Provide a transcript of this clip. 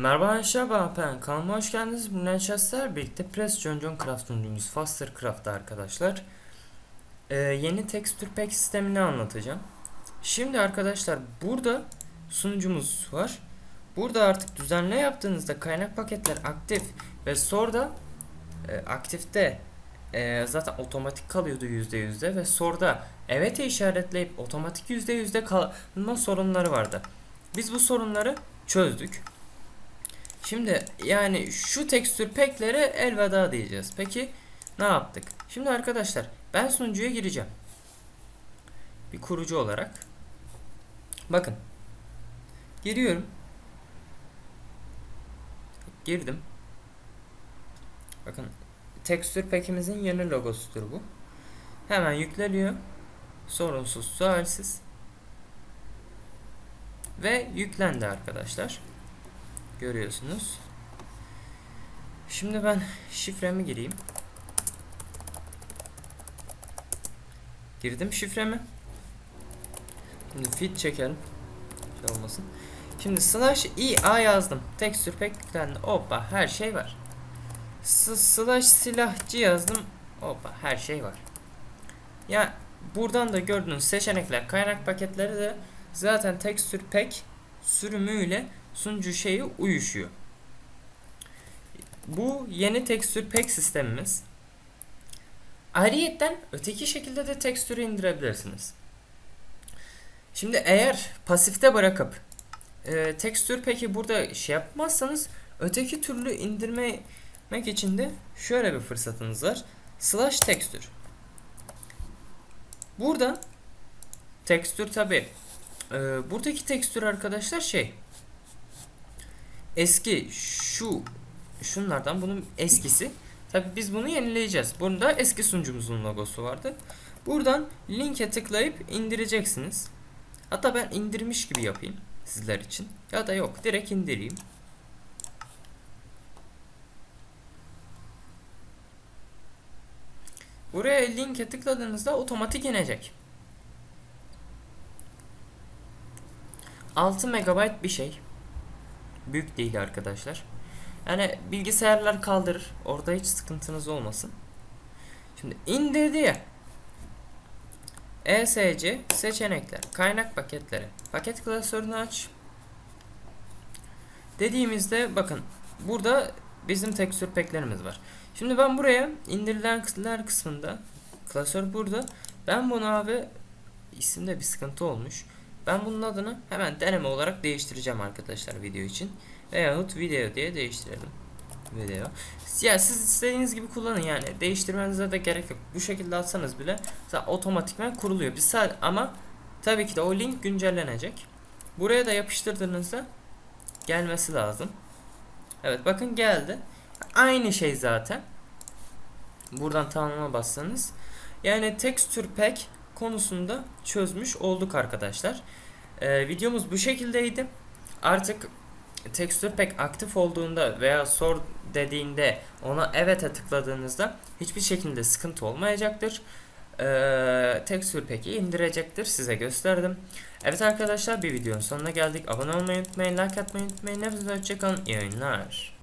Merhaba arkadaşlar ben kanalıma hoş geldiniz. Bugün Chester birlikte Press John Craft sunucumuz Faster Craft'ta arkadaşlar. Ee, yeni texture pack sistemini anlatacağım. Şimdi arkadaşlar burada sunucumuz var. Burada artık düzenle yaptığınızda kaynak paketler aktif ve sorda e, aktifte e, zaten otomatik kalıyordu %yüzde ve sorda evet'e işaretleyip otomatik %yüzde kalma sorunları vardı. Biz bu sorunları çözdük. Şimdi yani şu tekstür packlere elveda diyeceğiz. Peki ne yaptık? Şimdi arkadaşlar ben sunucuya gireceğim. Bir kurucu olarak. Bakın. Giriyorum. Girdim. Bakın tekstür pack'imizin yeni logosudur bu. Hemen yükleniyor. Sorunsuz, sualsiz. Ve yüklendi arkadaşlar. Görüyorsunuz. Şimdi ben şifremi gireyim. Girdim şifremi. Şimdi fit çekelim. Şey olmasın. Şimdi slash ia yazdım. Tekstür pack yüklendi. Hoppa her şey var. S slash silahçı yazdım. Hoppa her şey var. Ya buradan da gördüğünüz seçenekler kaynak paketleri de zaten tekstür pack sürümüyle sunucu şeyi uyuşuyor. Bu yeni tekstür pack sistemimiz. Ayrıyetten öteki şekilde de tekstürü indirebilirsiniz. Şimdi eğer pasifte bırakıp e, tekstür peki burada şey yapmazsanız öteki türlü indirmek için de şöyle bir fırsatınız var. Slash tekstür. Burada tekstür tabi e, buradaki tekstür arkadaşlar şey eski şu şunlardan bunun eskisi. Tabi biz bunu yenileyeceğiz. Bunda eski sunucumuzun logosu vardı. Buradan linke tıklayıp indireceksiniz. Hatta ben indirmiş gibi yapayım sizler için. Ya da yok direkt indireyim. Buraya linke tıkladığınızda otomatik inecek. 6 MB bir şey. Büyük değil arkadaşlar. Yani bilgisayarlar kaldırır. Orada hiç sıkıntınız olmasın. Şimdi indirdi ya. ESC seçenekler, kaynak paketleri. Paket klasörünü aç. Dediğimizde bakın burada bizim tekstür packlerimiz var. Şimdi ben buraya indirilenler kısmında klasör burada. Ben bunu abi isimde bir sıkıntı olmuş. Ben bunun adını hemen deneme olarak değiştireceğim arkadaşlar video için. Veyahut video diye değiştirelim. Video. Ya siz istediğiniz gibi kullanın yani. Değiştirmenize de gerek yok. Bu şekilde atsanız bile zaten otomatikman kuruluyor. Bir ama tabii ki de o link güncellenecek. Buraya da yapıştırdığınızda gelmesi lazım. Evet bakın geldi. Aynı şey zaten. Buradan tamama bassanız. Yani texture pack konusunda çözmüş olduk arkadaşlar. Ee, videomuz bu şekildeydi. Artık texture pack aktif olduğunda veya sor dediğinde ona evet'e tıkladığınızda hiçbir şekilde sıkıntı olmayacaktır. Ee, texture pack'i indirecektir. Size gösterdim. Evet arkadaşlar bir videonun sonuna geldik. Abone olmayı unutmayın, like atmayı unutmayın. Hepinize hoşçakalın. İyi oyunlar.